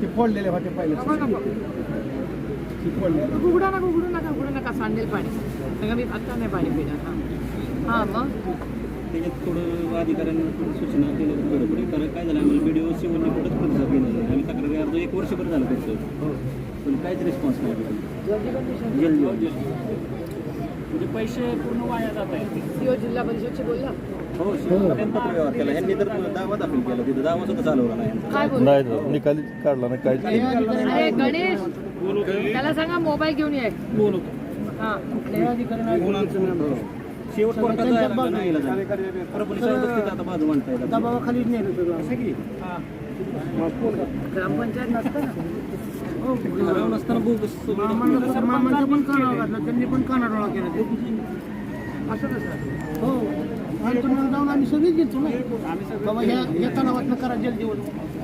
ते फोडलेले होते पहिले. ते फोडलेले. उघडा नका उघडू नका उघडू नका. सांडेल पाणी. सगळं मी आता नाही पाणी पिणार. हां. हां मग? त्याच्यात थोडं अधिकाऱ्यांना सूचना केलं बरं पडेल. कारण काय झालं आम्हाला व्हिडिओ शिवून कुठंच प्रतिसाद दिला नाही. आम्ही तक्रार अर्ज एक वर्षभर झालं करतो पण काहीच रिस्पॉन्स नाही. म्हणजे पैसे पूर्ण वाया जात आहेत. सीओ जिल्हा परिषदचे बोलला. हो पत्र व्यवहार केला यांनी तर दावा दाखल केला. तिथं दावा सुद्धा चालवला नाही. यांचा. काय बोलला? नाही निकाली काढला नाही. काहीच अरे गणेश. त्याला सांगा मोबाईल घेऊन ये. हां. शेवट कोर्टात जायला लागलं नाही. तिथं आता बाजू म्हणता येतात. ग्रामपंचायत नसतं ना. मामांचं पण कानावर घातलं त्यांनी पण कानाडोळा केला असं कसं हो आणि तुम्हाला जाऊन आम्ही सगळीच घेतो ना बाबा ह्या ह्या तलावातनं करा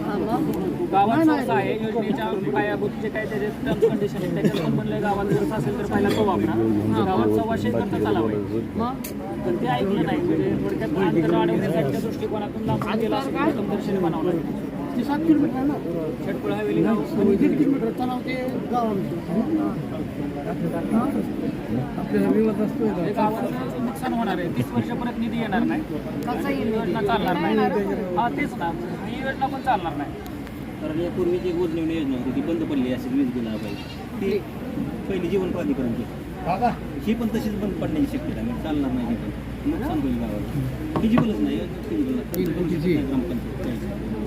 हां मग आहे योजनेच्या पायाभूत काय त्याचे टर्म्स कंडिशन आहे त्याच्यात पण म्हणलं गावात जर असेल तर पहिला तो वापरा गावात सव्वाशे करता पण ते ऐकलं नाही म्हणजे थोडक्यात अंतर वाढवण्याच्या दृष्टिकोनातून असं ते सात किलोमीटर आहे ना. छटपळ हवेली गाव आणि दीड किलोमीटर तलाव ते विवाद असतोय म्हणजे गावाचं नुकसान होणार आहे. तीस वर्ष परत निधी येणार नाही. कसं येईल योजना चालणार नाही. हा तेच ना. ही योजना पण चालणार नाही. कारण यापूर्वीची एक उजळणी योजना होती ती बंद पडली असेल वीज दिला पाहिजे. ती पहिली जीवन प्राधिकरणची ही पण तशीच बंद पडण्याची शक्यता आहे. चालणार नाही ही पण. नुकसान होईल गावाला. फिजिबलच नाही फिजिबल ग्रामपंचायत.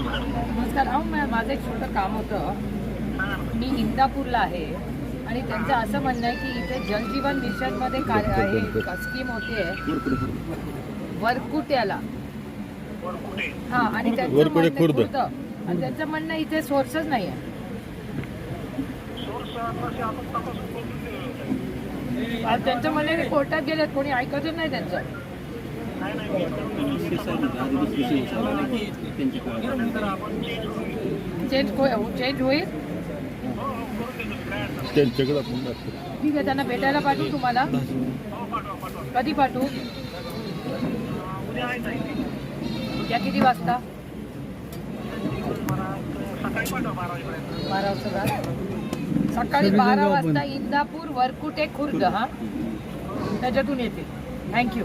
नमस्कार अहो मा- माझं एक छोटं काम होतं. मी इंदापूरला आहे आणि त्यांचं असं म्हणणं आहे की इथे जलजीवन मिशनमध्ये कार्य आहे स्कीम होते वरकुट्याला. हा आणि त्यांचं. आणि त्यांचं म्हणणं इथे सोर्सच नाही आहे. आणि त्यांचं म्हणणं कोर्टात गेलेत कोणी ऐकतच नाही त्यांचं. ठीक आहे त्यांना भेटायला पाठवू तुम्हाला? कधी पाठवू? उद्या किती वाजता? बारा वाजता. सकाळी बारा वाजता इंदापूर वरकुटे खुर्द हा? त्याच्यातून येते. थँक्यू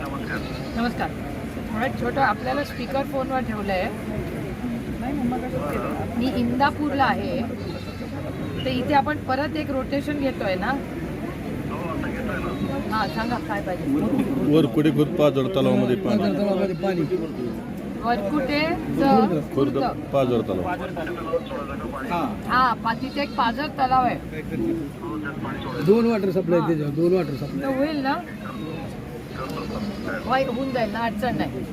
नमस्कार. थोडं छोटं आपल्याला स्पीकर फोनवर ठेवलं आहे मी इंदापूरला आहे. तर इथे आपण परत एक रोटेशन घेतोय ना? हां सांगा काय पाहिजे? वरकुडे खुर्द पाजर तलावामध्ये पाणी? तलावामध्ये पाणी. वरकुटे खुर्द. पाजर तलाव. हा. तिथे एक पाझर तलाव आहे. दोन वॉटर सप्लाय दोन वॉटर सप्लाय होईल ना? होय होऊन जाईल ना अडचण नाही.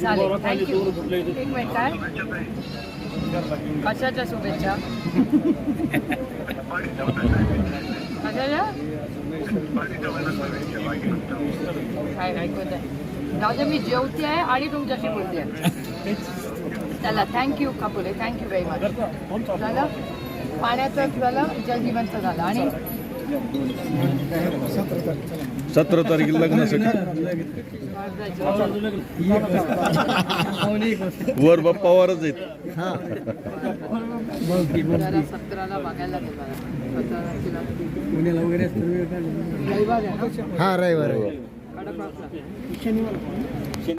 चालेल थँक्यू एक मिनिट काय कशाच्या शुभेच्छा? कशाच्या? काय ऐकत आहे जाऊ दे मी जेवते आहे आणि तुमच्याशी बोलते आहे. चला थँक्यू कापुले थँक्यू व्हेरी मच झालं? पाण्याचं झालं जलजीवनचं झालं. आणि सतरा तारखेला लग्नासाठी वर बाप्पा वारच आहेत. रविवार हा रविवार. शनिवार